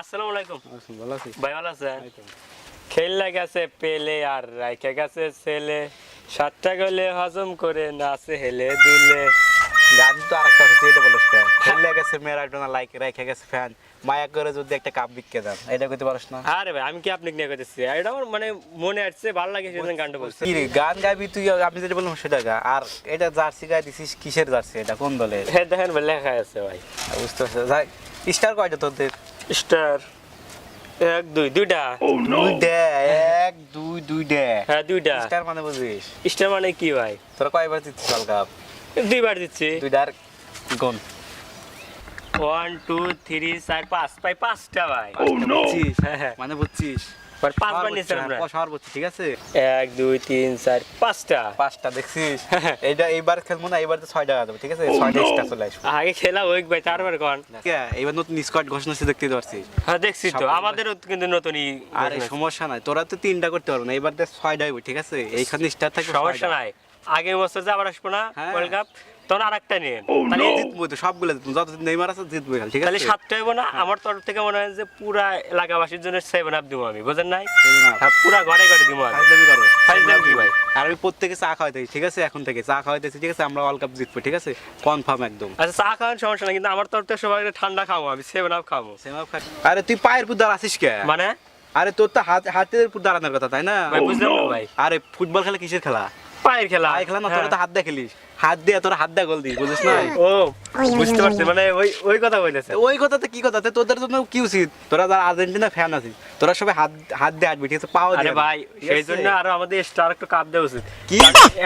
আসসালামু আলাইকুম। ভালো আছি। ভাই ভালো আছেন? খেললে গেছে পেলে আর রাইখে গেছে ছেলে। সাতটা গলে হজম করে নাচে হেলে দুলে। গান তো বলিস কেন খেললে গেছে ম্যারাডোনা লাইক রেখে গেছে ফ্যান মায়া করে যদি একটা কাপ বিক্কে দেন এটা করতে পারিস না? আরে ভাই আমি কি আপনি নিয়ে করতেছি এটা আমার মানে মনে আসছে ভালো লাগে সেজন্য গানটা বলছি কি গান গাবি তুই আমি যেটা বললাম সেটা গা। আর এটা জার্সি গায়ে দিছিস কিসের জার্সি এটা? কোন দলের? হ্যাঁ দেখেন ভাই লেখা আছে ভাই। বুঝতে পারছিস যাই স্টার কয়টা তোদের? স্টার এক দুই দুইটা। দুই ডে এক দুই দুই ডে হ্যাঁ দুইটা। স্টার মানে বুঝিস? স্টার মানে কি ভাই? তোরা কয়বার দিচ্ছিস কাপ দুইবার দিচ্ছি দুইটার কোন ওয়ান টু থ্রি চার পাঁচ। ভাই। পাঁচটা ভাই বুঝছিস? হ্যাঁ, হ্যাঁ। মানে বুঝছিস? শহর বুঝছিস ঠিক আছে? এক দুই তিন চার পাঁচটা। পাঁচটা দেখছিস? এইটা এইবার খেলব না এইবার তো ছয় টাকা দেবো ঠিক আছে? ছয়টা এক্সট্রা চলে আসবে। আগে খেলা ওই ভাই তারপর কোন? এইবার নতুন স্কোয়াড ঘোষণা দেখতে পারছিস। হ্যাঁ দেখছি তো। আমাদেরও কিন্তু নতুনই আর সমস্যা নাই। তোরা তো তিনটা করতে পারব না এবার দেখ ছয়টা হইবে ঠিক আছে? এইখানে স্টার থাকবে সমস্যা নাই। আগের বছর যে আবার আসব না হ্যাঁ। ওয়ার্ল্ড কাপ তখন আর একটা নিয়ে তাহলে জিতবো তো সবগুলো জিতবো। যত নেইমার আছে জিতবো ঠিক তাহলে আছে? সাতটা হইব না? আমার তরফ থেকে মনে হয় যে পুরা এলাকাবাসীর জন্য সেভেন আপ দিব আমি বুঝেন নাই? হ্যাঁ পুরা ঘরে ঘরে দিব আমি। করো। কি ভাই? আর আমি প্রত্যেকে চা খাওয়াইতেছি ঠিক আছে? এখন থেকে চা খাওয়াইতেছি ঠিক আছে? আমরা ওয়ার্ল্ড কাপ জিতবো ঠিক আছে? কনফার্ম একদম। আচ্ছা চা খাওয়ার সমস্যা নাই কিন্তু আমার তরফ থেকে সবাই ঠান্ডা খাব আমি সেভেন আপ খাব। আরে তুই পায়ের পুর দাঁড় আসিস কে? মানে? আরে তোর তো হাত হাতের পুর দাঁড়ানোর কথা তাই না? ভাই বুঝলাম ভাই। আরে ফুটবল খেলা কিসের খেলা? পায়ের খেলা। পায়ে খেলা না হ্যাঁ। তোরা তো হাত দিয়ে খেলিস হাত দিয়ে তোর হাত দিয়ে গোল দিস বুঝিস না? ও বুঝতে পারছি মানে ওই ওই কথা বলেছে ওই কথাতে কি কথাতে? তোদের জন্য কি উচিত? তোরা যারা আর্জেন্টিনা ফ্যান আছিস তোরা সবাই হাত হাত দিয়ে হাঁটবি ঠিক আছে? পাও আরে ভাই সেই জন্য আরও আমাদের স্টার একটু কাপ দেওয়া উচিত। কি?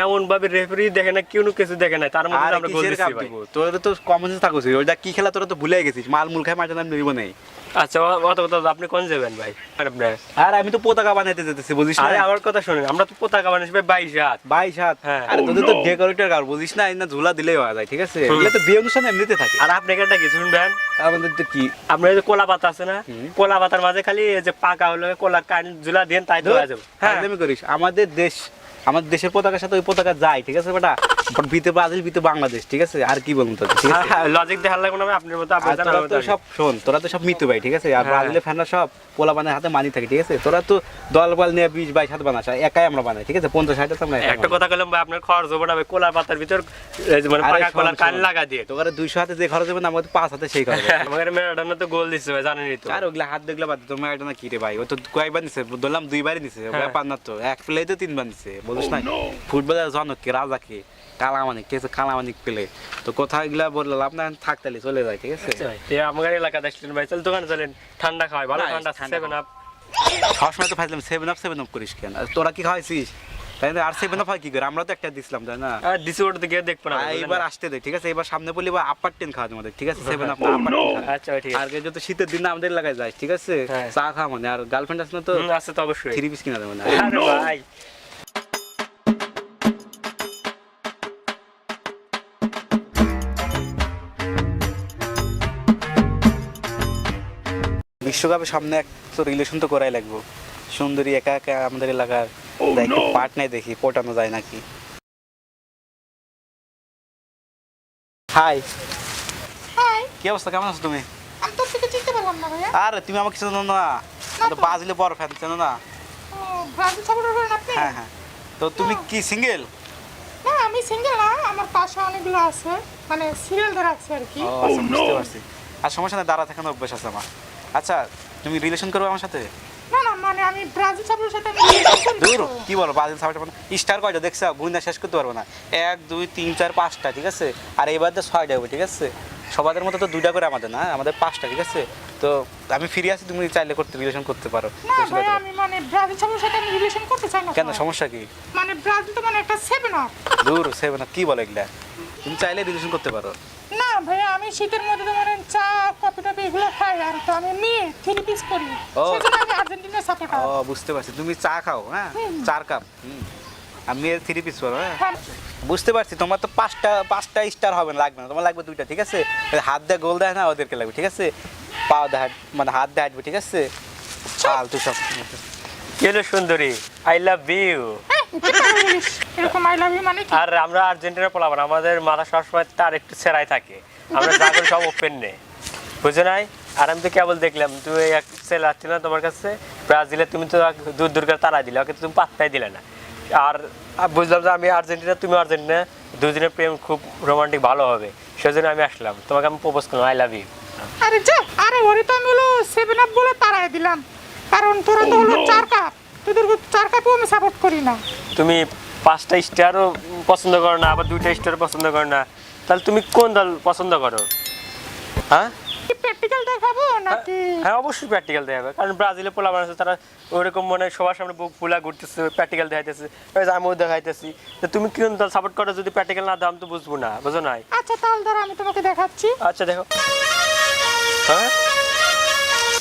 এমন ভাবে রেফারি দেখে না কেউ কিছু দেখে না তার মধ্যে আমরা গোল কাপ ভাই। দিব? তোরা তো কমন সেন্স থাকুস ওইটা কি খেলা তোরা তো ভুলে গেছিস মাল মুল খায় মাঠে নাম নিব নেই। আচ্ছা অত কথা আপনি কোন যাবেন ভাই? আর আমি তো পতাকা বানাইতে যেতেছি বুঝিস আরে আমার কথা শুনুন আমরা তো পতাকা বানিয়েছি ভাই বাইশ হাত। বাইশ হাত? হ্যাঁ। আরে তোদের তো ডেকোরেটর কার বুঝিস না এই না ঝুলা দিলেই হওয়া যায় ঠিক আছে? এগুলো তো বিয়ে অনুষ্ঠানে এমনিতে থাকে। আর আপনি একটা কি শুনবেন? আমাদের তো কি? আপনার যে কলা পাতা আছে না কলা পাতার মাঝে খালি যে পাকা হলো কলা কান ঝুলা দেন তাই হয়ে যাবে। হ্যাঁ করিস। আমাদের দেশ আমাদের দেশের পতাকার সাথে ওই পতাকা যায় ঠিক আছে বেটা? বাট বিতে ব্রাজিল বিতে বাংলাদেশ ঠিক আছে? আর কি বলুন তোকে ঠিক আছে? লজিক দেখার লাগবে না আপনার মতো আপনি আর জানার তোরা তো সব শোন তোরা তো সব মৃত্যু ভাই ঠিক আছে? আর হ্যাঁ। ব্রাজিলের ফ্যানরা সব পোলা বানের হাতে মানি থাকে ঠিক আছে? তোরা তো দল বল নিয়ে বিশ বাইশ হাতে বানাস একাই আমরা বানাই ঠিক আছে? পঞ্চাশ হাতে আমরা একটা কথা বললাম ভাই আপনার খরচ হবে না ভাই কোলা পাতার ভিতর মানে পাকা শোন, কোলা কান লাগা দিয়ে। তোকে দুইশো হাতে যে খরচ হবে না আমাদের পাঁচ হাতে সেই খরচ। আমাদের মেরাডোনা তো গোল দিচ্ছে ভাই জানেনই তো। আর ওগুলা হাত দেখলে বাদ দে, তোমার একটা না কি রে ভাই? ও তো কয়েকবার নিছে ধরলাম দুইবারই নিছে হ্যাঁ। না তো এক প্লেতে তিনবার নিছে বলিস না ফুটবলের জনক কে রাজা কে? কালামানিক কে কালামানিক পেলে। তো কোথাও এগুলা বললাম আপনার থাকতালি চলে যায় ঠিক আছে? আচ্ছা এই এলাকা দেখলেন ভাই। চল দোকানে চলেন ঠান্ডা খাওয়াই ভালো ঠান্ডা সেভেন আপ সবসময় তো ফাইজলাম সেভেন আপ সেভেন আপ করিস কেন? তোরা কি খাওয়াইছিস? তাই আর সেভেন আপ হয় কি করে? আমরা তো একটা দিছিলাম তাই না? ডিসি ওটা গিয়ে দেখব না না? আসতে দে ঠিক আছে? এবার সামনে বলি এবার আপার টেন খাওয়া আমাদের ঠিক আছে? সেভেন আপ আপার আচ্ছা ঠিক আর আছে যত শীতের দিন আমাদের এলাকায় যাই ঠিক আছে? হ্যাঁ। চা খাওয়া মানে আর গার্লফ্রেন্ড আছে না তো আছে তো অবশ্যই। থ্রি পিস কিনা দেবো না। ভাই। বিশ্বকাপের সামনে এক তো রিলেশন তো করাই লাগবো। সুন্দরী একা একা আমাদের এলাকার পার্ট নাই দেখি পটানো যায় নাকি? হাই হাই কি অবস্থা? কেমন আছো তুমি? আমি তোর থেকে চিনতে পারলাম না ভাইয়া। আরে তুমি আমাকে চেনো না। না তো। বাজলে বড় ফ্যান চেনো না? ব্রাজিল সাপোর্টার করেন আপনি? হ্যাঁ হ্যাঁ। তো তুমি কি সিঙ্গেল না আমি সিঙ্গেল না আমার পাশে অনেকগুলো আছে। মানে সিরিয়াল ধরে আছে আর কি। আচ্ছা বুঝতে পারছি। আর সমস্যা নেই দাঁড়া থাকানো অভ্যাস আছে আমার। আচ্ছা তুমি রিলেশন করবে আমার সাথে? না না মানে আমি ব্রাজিল সাপোর্টের সাথে আমি relation দূর। কি বলো বাজিল সাপোর্ট মানে স্টার কয়টা? দেখছ গুইনা শেষ করতে পারব না। এক দুই তিন চার পাঁচটা ঠিক আছে? আর এবার তো ছয়টা হবে ঠিক আছে? সবাদের মতো তো দুইটা করে আমাদের না আমাদের পাঁচটা ঠিক আছে? তো আমি ফিরে আসি তুমি চাইলে করতে রিলেশন করতে পারো। না সাথে ভাইয়া আমি মানে ব্রাজিল সাপোর্টের সাথে আমি রিলেশন করতে চাই না কেন। সমস্যা কি? মানে ব্রাজিল তো মানে একটা সেভেন আপ দূর সেভেন কি বলো এগুলা? তুমি চাইলে রিলেশন করতে পারো। না ভাইয়া আমি শীতের মধ্যে তো মানে চা কফি টফি এগুলো খাই আর তো আমি মেয়ে থ্রি পিস করি। ও। সেজন্য আমি আর্জেন্টিনার সাপোর্টার ও বুঝতে পারছি। তুমি চা খাও হ্যাঁ? চার কাপ। হুম। আমি থ্রি পিস করো হ্যাঁ? বুঝতে পারছি তোমার তো পাঁচটা পাঁচটা স্টার হবে না লাগবে না। তোমার লাগবে দুইটা ঠিক আছে? ওই হাত দিয়ে গোল দেয় না ওদেরকে লাগবে ঠিক আছে? পাও দেয় মানে হাত দিয়ে হাঁটবে ঠিক আছে? চাল। তুই সব। কেলো সুন্দরী আই লাভ ইউ এরকম আই লাভ ইউ মানে আর আমরা আর্জেন্টিনা আমাদের মাথা সবসময় তার একটু থাকে। আমরা যা করি সব ওপেন বুঝে নাই? আর আমি তো কেবল দেখলাম তুই এক ছেলে আসছিল না তোমার কাছে? ব্রাজিলে তুমি তো দূর দূর করে তারা দিলে ওকে তুমি পাত্তাই দিলে না। আর আর বুঝলাম যে আমি আর্জেন্টিনা তুমি আর্জেন্টিনা দুজনের প্রেম খুব রোমান্টিক ভালো হবে। সেজন্য আমি আসলাম। তোমাকে আমি প্রপোজ করলাম আই লাভ ইউ আরে যা আরে ওরে তো আমি হলো সেভেন আপ বলে তারাই দিলাম। কারণ তোরা তো হলো চার কাপ। তোদের চার কাপও আমি সাপোর্ট করি না। তুমি পাঁচটা স্টারও পছন্দ করো না আবার দুইটা স্টার পছন্দ করো না তাহলে তুমি কোন দল পছন্দ করো? হ্যাঁ? প্র্যাকটিক্যাল দেখাবো নাকি? হ্যাঁ অবশ্যই প্র্যাকটিক্যাল দেখাবে কারণ ব্রাজিলে পোলা আছে তারা ওইরকম মনে হয় সবার সামনে বুক ফুলা ঘুরতেছে প্র্যাকটিক্যাল দেখাইতেছে আমিও দেখাইতেছি। তো তুমি কোন দল সাপোর্ট করো যদি প্র্যাকটিক্যাল না দাও আমি তো বুঝব না বুঝো নাই? আচ্ছা তাহলে ধরো আমি তোমাকে দেখাচ্ছি। আচ্ছা দেখো। হ্যাঁ?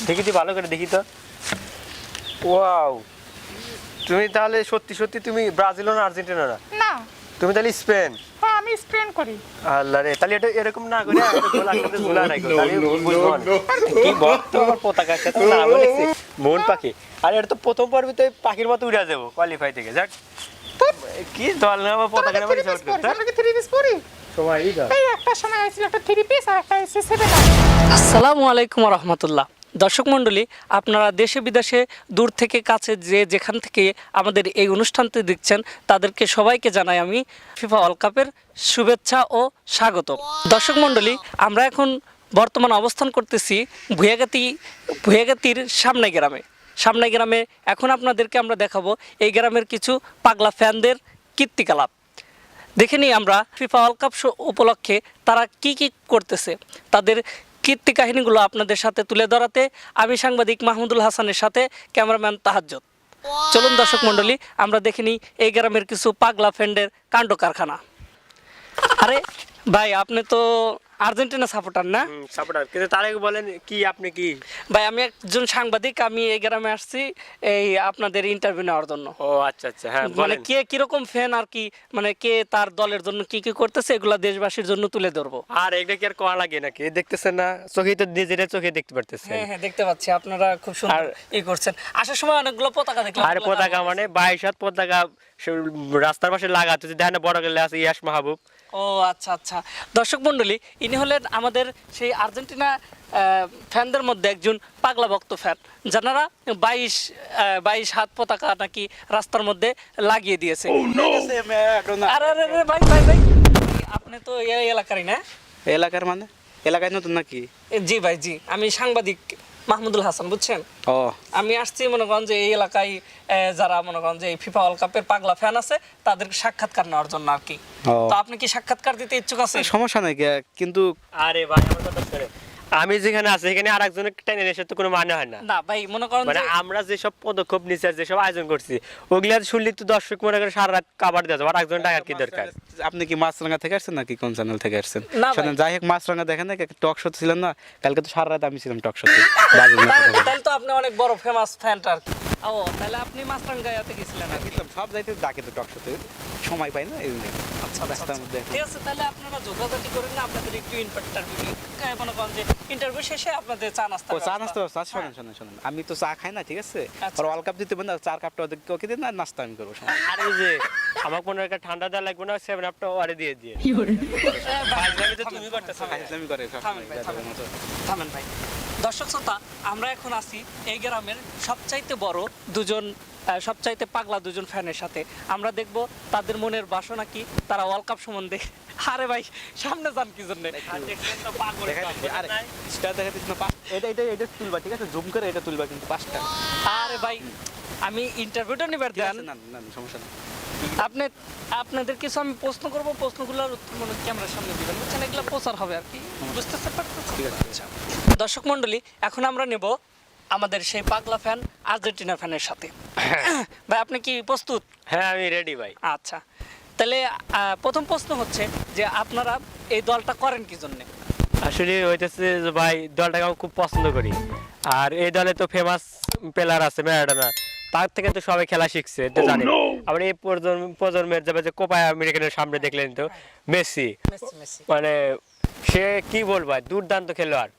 দেখি তুই ভালো করে দেখি তো। ওয়াও। তুমি তাহলে সত্যি সত্যি তুমি ব্রাজিল না আর্জেন্টিনা না? না। তুমি তাহলে স্পেন? হ্যাঁ আমি স্প্রেন করি। আল্লাহ রে তাহলে এটা এরকম না করে গোল তাহলে বুঝব কি বক্ত আমার পতাকা সাথে লিখছে মন পাখি। আর এটা তো প্রথম পর্বে তো পাখির মতো উড়ে যাব কোয়ালিফাই থেকে। যাক। কি দল না আমার পতাকা পরি আমরা কি থ্রি পিস পরি এই একটা সময় আইছিল একটা থ্রি পিস আর একটা এসে সেভেন আসসালামু আলাইকুম রহমতুল্লাহ। দর্শক মণ্ডলী, আপনারা দেশে বিদেশে দূর থেকে কাছে যে যেখান থেকে আমাদের এই অনুষ্ঠানটি দেখছেন, তাদেরকে সবাইকে জানাই আমি ফিফা ওয়ার্ল্ড কাপের শুভেচ্ছা ও স্বাগত। দর্শক মণ্ডলী, আমরা এখন বর্তমান অবস্থান করতেছি ভুয়াগাতি ভুয়াগাতির সামনে গ্রামে। সামনে গ্রামে এখন আপনাদেরকে আমরা দেখাবো এই গ্রামের কিছু পাগলা ফ্যানদের কীর্তিকলাপ। দেখে নিই আমরা ফিফা ওয়ার্ল্ড কাপ উপলক্ষে তারা কি কি করতেছে, তাদের কীর্তি কাহিনীগুলো আপনাদের সাথে তুলে ধরাতে আমি সাংবাদিক মাহমুদুল হাসানের সাথে ক্যামেরাম্যান তাহাজ্জত চলুন দর্শক মণ্ডলী, আমরা দেখিনি এই গ্রামের কিছু পাগলা ফ্রেন্ডের কাণ্ড কারখানা। আরে ভাই আপনি তো আর্জেন্টিনা সাপোর্টার না? সাপোর্টার কিন্তু তার আগে বলেন কি আপনি কি? ভাই আমি একজন সাংবাদিক আমি এই গ্রামে আসছি এই আপনাদের ইন্টারভিউ নেওয়ার জন্য। ও আচ্ছা আচ্ছা হ্যাঁ মানে কে কীরকম ফ্যান আর কি মানে কে তার দলের জন্য কি কি করতেছে এগুলা দেশবাসীর জন্য তুলে ধরবো। আর এটা কি আর কোয়া লাগে নাকি? দেখতেছেন না চোখে তো নিজেরা চোখে দেখতে পারতেছেন। হ্যাঁ হ্যাঁ দেখতে পাচ্ছি আপনারা খুব সুন্দর ই করছেন। আসার সময় অনেকগুলো পতাকা দেখলাম আর পতাকা মানে বাইশ হাত পতাকা রাস্তার পাশে লাগাতে দেখেন বড় গেলে আছে ইয়াস মাহবুব। ও আচ্ছা আচ্ছা। দর্শক মণ্ডলী ইনি হলেন আমাদের সেই আর্জেন্টিনা ফ্যানদের মধ্যে একজন পাগলা ভক্ত ফ্যান যারা বাইশ বাইশ হাত পতাকা নাকি রাস্তার মধ্যে লাগিয়ে দিয়েছে। ভাই ভাই ভাই। আপনি তো এই এলাকারই না? এলাকার মানে? এলাকায় নতুন নাকি? জি ভাই জি। আমি সাংবাদিক। মাহমুদুল হাসান বুঝছেন? আমি আসছি মনে করেন যে এই এলাকায় যারা মনে করেন যে এই ফিফা ওয়ার্ল্ড কাপের পাগলা ফ্যান আছে তাদের সাক্ষাৎকার নেওয়ার জন্য আর কি। তো আপনি কি সাক্ষাৎকার দিতে ইচ্ছুক আছে সমস্যা নাই কিন্তু আরে ভাই আমার কথা আমি যেখানে আছি এখানে আর একজনের টেনে এসে তো কোনো মানে হয় না। না ভাই মনে করেন মানে যে আমরা যেসব পদক্ষেপ নিচ্ছি আর যেসব আয়োজন করছি ওগুলা শুনলি তো দর্শক মনে করে সারা রাত কাবার দেওয়া যাবে আর একজন টাকার কি দরকার? আপনি কি মাছরাঙ্গা থেকে আসছেন নাকি কোন চ্যানেল থেকে আসছেন? শুনেন যাই হোক মাছরাঙ্গা দেখেন না টক শো ছিলেন না কালকে তো সারা রাত আমি ছিলাম টক শো তাহলে তাহলে তো আপনি অনেক বড় ফেমাস ফ্যান আর কি। ও তাহলে আপনি মাস্টারগাঁয়াতে গেছিলেন আর কি। সব যাইতে ডাকে তো টক সময় পাই না এই জন্য। আচ্ছা ব্যস্ততার মধ্যে। ঠিক আছে তাহলে আপনারা যোগাযোগ করেন না আপনাদের একটু ইন্টারভিউ মনে করেন যে ইন্টারভিউ শেষে আপনাদের চা নাস্তা ও চা নাস্তা চা শোনেন শোনেন শোনেন। আমি তো চা খাই না ঠিক আছে? আচ্ছা। আর ওয়ার্ল্ড কাপ দিতে না চার কাপটা ওদেরকে ওকে দিন আর নাস্তা আমি করব। আর ওই যে মনে হয় একটা ঠান্ডা দেওয়া লাগবে না সেভেন আপটা ওয়ারে দিয়ে দিয়ে। তুমি করতেছো না। ফাইজলামি করে থামেন ভাই, থামেন। থামেন ভাই। দর্শক শ্রোতা আমরা এখন আছি এই গ্রামের সবচাইতে বড় দুজন সবচাইতে পাগলা দুজন ফ্যানের সাথে। আমরা দেখব তাদের মনের বাসনা কি তারা ওয়ার্ল্ড কাপ সম্বন্ধে। আরে ভাই সামনে যান কি জন্য? না এটা এটা এটা তুলবা ঠিক আছে? জুম করে এটা তুলবা কিন্তু পাঁচটা। আরে ভাই আমি ইন্টারভিউটা নিবার দেন। না না না, সমস্যা নেই। আপনি আপনাদের কিছু আমি প্রশ্ন করব প্রশ্নগুলোর উত্তর মনে ক্যামেরার সামনে দিবেন। বুঝছেন এগুলো প্রচার হবে আর কি। পারতেছেন? আছে। আচ্ছা। দর্শক মণ্ডলী এখন আমরা নেব আমাদের সেই পাগলা ফ্যান আর্জেন্টিনা ফ্যানের সাথে। ভাই আপনি কি প্রস্তুত? হ্যাঁ আমি রেডি ভাই। আচ্ছা। তাহলে প্রথম প্রশ্ন হচ্ছে যে আপনারা এই দলটা করেন কি জন্যে? আসলে হইতেছে যে ভাই দলটাকে আমি খুব পছন্দ করি। আর এই দলে তো ফেমাস প্লেয়ার আছে ম্যারাডোনা। তার থেকে তো সবাই খেলা শিখছে এটা জানি। আবার এই প্রজন্ম প্রজন্মের যাবে যে কোপা আমেরিকানের সামনে দেখলেন তো মেসি। মানে সে কি বলব দুর্দান্ত খেলোয়াড়।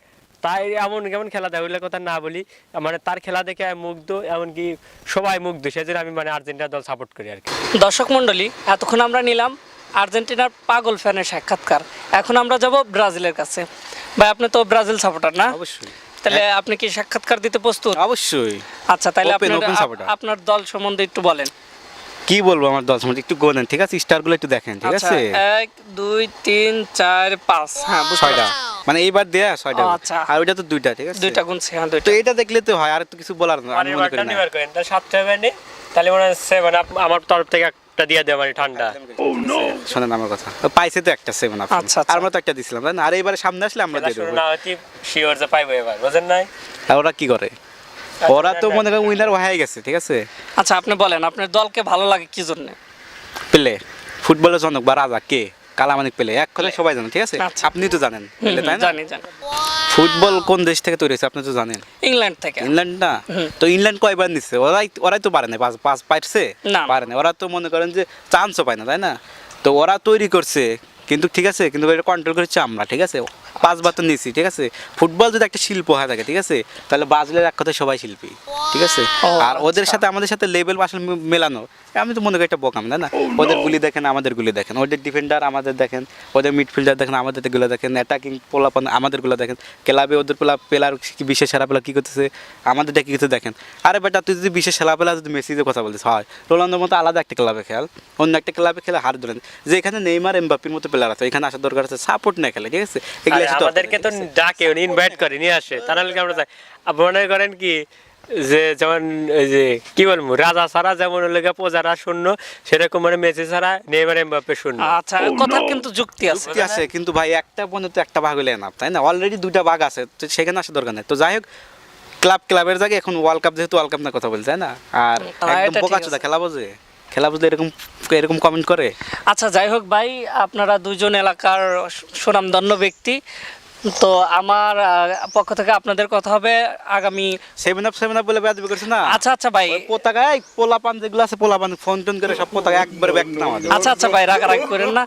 তাই এমন কেমন খেলা দেয় ওইগুলো কথা না বলি মানে তার খেলা দেখে মুগ্ধ এমনকি সবাই মুগ্ধ সেজন্য আমি মানে আর্জেন্টিনা দল সাপোর্ট করি আর কি। দর্শক মণ্ডলী এতক্ষণ আমরা নিলাম আর্জেন্টিনার পাগল ফ্যানের সাক্ষাৎকার। এখন আমরা যাব ব্রাজিলের কাছে। ভাই আপনি তো ব্রাজিল সাপোর্টার না? অবশ্যই। তাহলে আপনি কি সাক্ষাৎকার দিতে প্রস্তুত? অবশ্যই। আচ্ছা তাহলে আপনার দল সম্বন্ধে একটু বলেন। কি বলব আমার দশ মিনিট একটু গোনেন ঠিক আছে? স্টারগুলো একটু দেখেন ঠিক আচ্ছা আছে? এক দুই তিন চার পাঁচ। হ্যাঁ ছয়টা। মানে এইবার দেয়া ছয়টা আচ্ছা। আর ওইটা তো দুইটা ঠিক আছে? দুইটা গুনছে হ্যাঁ তো দুইটা এটা দেখলে তো হয় আর তো কিছু বলার না আমি মনে করি না। নিবার করেন তাহলে সাতটা হবে তাহলে মনে হয় সেভেন আপ আমার তরফ থেকে একটা দিয়ে দেওয়া মানে ঠান্ডা। শোনেন আমার কথা। পাইছে তো একটা সেভেন আপ আচ্ছা, আচ্ছা। আর আমরা তো একটা দিছিলাম তাই না? আর এইবারে সামনে আসলে আমরা দিয়ে দেবো। না শিওর যে পাইবো এবার বুঝেন নাই? আর ওরা কি করে? ওরা তো মনে করেন উইনার হয়ে গেছে ঠিক আছে? আচ্ছা আপনি বলেন আপনার দলকে ভালো লাগে কি জন্য? পেলে ফুটবলের জনক বা রাজা কে? কালামানিক পেলে এক কথা সবাই জানেন ঠিক আছে? আচ্ছা। আপনি তো জানেন পেলে তাই না? জানি জানি। ফুটবল কোন দেশ থেকে তৈরি হয়েছে? আপনি তো জানেন। ইংল্যান্ড থেকে। ইংল্যান্ড না? তো ইংল্যান্ড কয়বার নিচ্ছে ওরাই ওরাই তো পারে না পাস পাইছে? না। পারে না ওরা তো মনে করেন যে চান্সও পায় না তাই না? তো ওরা তৈরি করছে। কিন্তু ঠিক আছে কিন্তু এটা কন্ট্রোল করছে আমরা ঠিক আছে? পাঁচবার তো নিছি ঠিক আছে? ফুটবল যদি একটা শিল্প হয়ে থাকে ঠিক আছে? তাহলে ব্রাজিলের এক কথায় সবাই শিল্পী ঠিক আছে? আর ওদের আচ্ছা। সাথে আমাদের সাথে লেভেল আসলে মেলানো আমি তো মনে করি একটা বোকাম না? ওদের গুলি দেখেন আমাদের গুলি দেখেন ওদের ডিফেন্ডার আমাদের দেখেন ওদের মিডফিল্ডার দেখেন আমাদেরগুলো দেখেন অ্যাটাকিং পোলাপান আমাদেরগুলো দেখেন ক্লাবে ওদের পেলা পেলার কি বিশেষ সেরা পেলা কী করতেছে আমাদের কি কিছু দেখেন। আরে বেটা তুই যদি বিশেষ সেরা পেলা যদি মেসিদের কথা বলিস হয়। রোনালদোর মতো আলাদা একটা ক্লাবে খেল অন্য একটা ক্লাবে খেলে হার ধরেন। যে এখানে নেইমার এমবাপির মতো প্লেয়ার আছে এখানে আসার দরকার আছে সাপোর্ট না খেলে ঠিক আছে? এগুলো আমাদেরকে তো ডাকে উনি ইনভাইট করে নিয়ে আসে। তা নাহলে আমরা যাই। মনে করেন কি যে যেমন ওই যে কি বলব রাজা ছাড়া যেমন লেগে প্রজারা শূন্য সেরকম মানে মেসি ছাড়া নেইমার এমবাপ্পে শূন্য। আচ্ছা কথার কিন্তু যুক্তি আছে যুক্তি আছে কিন্তু ভাই একটা পণ্য তো একটা ভাগ হলে না তাই না? অলরেডি দুইটা ভাগ আছে তো সেখানে আসার দরকার নেই। তো যাই হোক ক্লাব ক্লাবের জায়গায় এখন ওয়ার্ল্ড কাপ যেহেতু ওয়ার্ল্ড কাপ না কথা বলছে তাই না? আর একদম এটা বোকা চোদা খেলা বোঝে খেলা বুঝলে এরকম এরকম কমেন্ট করে? আচ্ছা যাই হোক ভাই, আপনারা দুজন এলাকার সুনামধন্য ব্যক্তি। তো আমার পক্ষ থেকে আপনাদের কথা হবে আগামী সেভেন আপ সেভেন আপ বলে বেয়াদবি করছে না? আচ্ছা আচ্ছা ভাই। পতাকায় পোলাপান যেগুলো আছে পোলাপান ফোন টোন করে সব পতাকা একবার ব্যাগ না আমাদের আচ্ছা আচ্ছা ভাই রাগারাগি করেন না।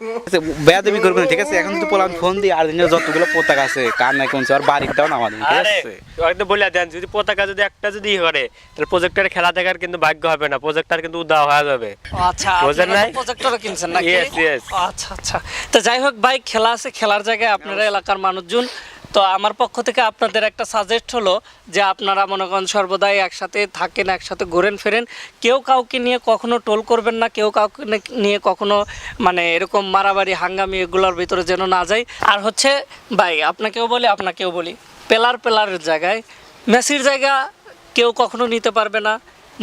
বেয়াদবি করবে না ঠিক আছে? এখন যদি পোলাপান ফোন দিই আর্জেন্টিনার যতগুলো পতাকা আছে কার নাই কোন আর বাড়ির দাও না আমাদের ঠিক আরে আছে? একদম বলে দেন যদি পতাকা যদি একটা যদি করে তাহলে প্রজেক্টরে খেলা দেখার কিন্তু ভাগ্য হবে না প্রজেক্টর কিন্তু উদা হয়ে যাবে। আচ্ছা বোঝেন নাই? প্রজেক্টরও কিনছেন নাকি? Yes, yes. ও, আচ্ছা আচ্ছা। তো যাই হোক ভাই খেলা আছে খেলার জায়গায় আপনারা এলাকার মানুষজন তো আমার পক্ষ থেকে আপনাদের একটা সাজেস্ট হলো যে আপনারা মনে করেন সর্বদাই একসাথে থাকেন, একসাথে ঘোরেন, ফেরেন। কেউ কাউকে নিয়ে কখনো টোল করবেন না, কেউ কাউকে নিয়ে কখনো মানে এরকম মারামারি, হাঙ্গামি এগুলোর ভিতরে যেন না যায় আর হচ্ছে, ভাই, আপনাকেও বলি আপনাকেও বলি, পেলার পেলারের জায়গায়, মেসির জায়গা কেউ কখনো নিতে পারবে না,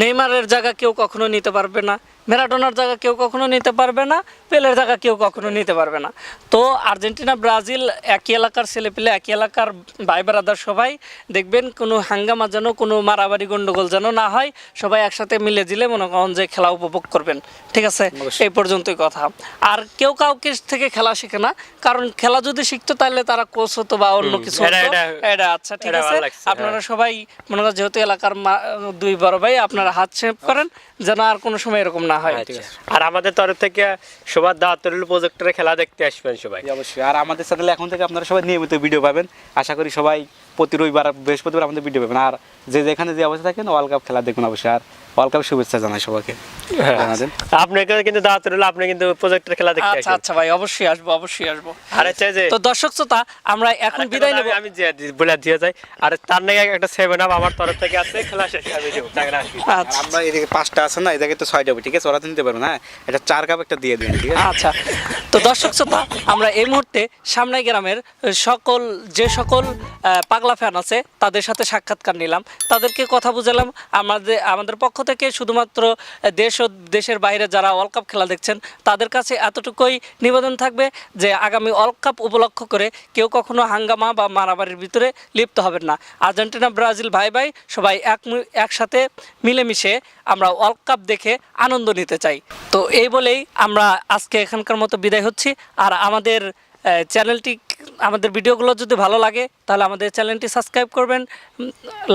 নেইমারের জায়গা কেউ কখনো নিতে পারবে না। ম্যারাডোনার জায়গা কেউ কখনো নিতে পারবে না পেলের জায়গা কেউ কখনো নিতে পারবে না। তো আর্জেন্টিনা ব্রাজিল একই এলাকার ছেলেপেলে একই এলাকার ভাই ব্রাদার সবাই দেখবেন কোনো হাঙ্গামা যেন কোনো মারামারি গন্ডগোল যেন না হয় সবাই একসাথে মিলে জিলে মনে করেন যে খেলা উপভোগ করবেন। ঠিক আছে? এই পর্যন্তই কথা। আর কেউ কাউকে থেকে খেলা শিখে না কারণ খেলা যদি শিখতো তাহলে তারা কোচ হতো বা অন্য কিছু এটা- আচ্ছা ঠিক আছে? আপনারা সবাই মনে করেন যেহেতু এলাকার দুই বড় ভাই আপনারা হাত শেপ করেন যেন আর কোনো সময় এরকম না হয়। আচ্ছা। আর আমাদের তরফ থেকে সবার দাওয়াত প্রজেক্টের প্রজেক্টরে খেলা দেখতে আসবেন সবাই। অবশ্যই। আর আমাদের চ্যানেলে এখন থেকে আপনারা সবাই নিয়মিত ভিডিও পাবেন। আশা করি সবাই প্রতি রবিবার বৃহস্পতিবার আমাদের ভিডিও পাবেন। আর যে যেখানে যে অবস্থা থাকেন ওয়ার্ল্ড কাপ খেলা দেখুন অবশ্যই। আর ওয়ার্ল্ড শুভেচ্ছা জানাই সবাইকে। জানাবেন আপনাকে কিন্তু দাওয়াত রইল আপনি কিন্তু প্রজেক্টরে খেলা দেখতে আচ্ছা আচ্ছা ভাই অবশ্যই আসব অবশ্যই আসব। আর হচ্ছে যে তো দর্শক শ্রোতা আমরা এখন বিদায় নেব। আমি- আমি বলে দিয়ে যাই। আর তার নাকি একটা সেভেন আপ আমার তরফ থেকে আছে খেলা শেষ আমি দেবো টাকা আসি। আর আচ্ছা আমরা এদিকে পাঁচটা আছে না এদিকে তো ছয়টা হবে ঠিক আছে? ওরা তো নিতে পারবে না। এটা চার কাপ একটা দিয়ে দিন ঠিক আছে? আচ্ছা। তো দর্শক শ্রোতা আমরা এই মুহূর্তে সামনে গ্রামের সকল যে সকল পাগলা ফ্যান আছে তাদের সাথে সাক্ষাৎকার নিলাম। তাদেরকে কথা বুঝালাম। আমাদের আমাদের পক্ষ থেকে শুধুমাত্র দেশ ও দেশের বাইরে যারা ওয়ার্ল্ড কাপ খেলা দেখছেন, তাদের কাছে এতটুকুই নিবেদন থাকবে যে আগামী ওয়ার্ল্ড কাপ উপলক্ষ করে কেউ কখনো হাঙ্গামা বা মারামারির ভিতরে লিপ্ত হবেন না। আর্জেন্টিনা, ব্রাজিল ভাই ভাই সবাই এক একসাথে মিলেমিশে আমরা ওয়ার্ল্ড কাপ দেখে আনন্দ নিতে চাই। তো এই বলেই আমরা আজকে এখানকার মতো বিদায় হচ্ছি। আর আমাদের চ্যানেলটি, আমাদের ভিডিওগুলো যদি ভালো লাগে, তাহলে আমাদের চ্যানেলটি সাবস্ক্রাইব করবেন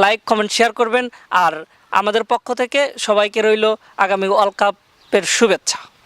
লাইক, কমেন্ট, শেয়ার করবেন। আর আমাদের পক্ষ থেকে সবাইকে রইল আগামী ওয়ার্ল্ড কাপের শুভেচ্ছা।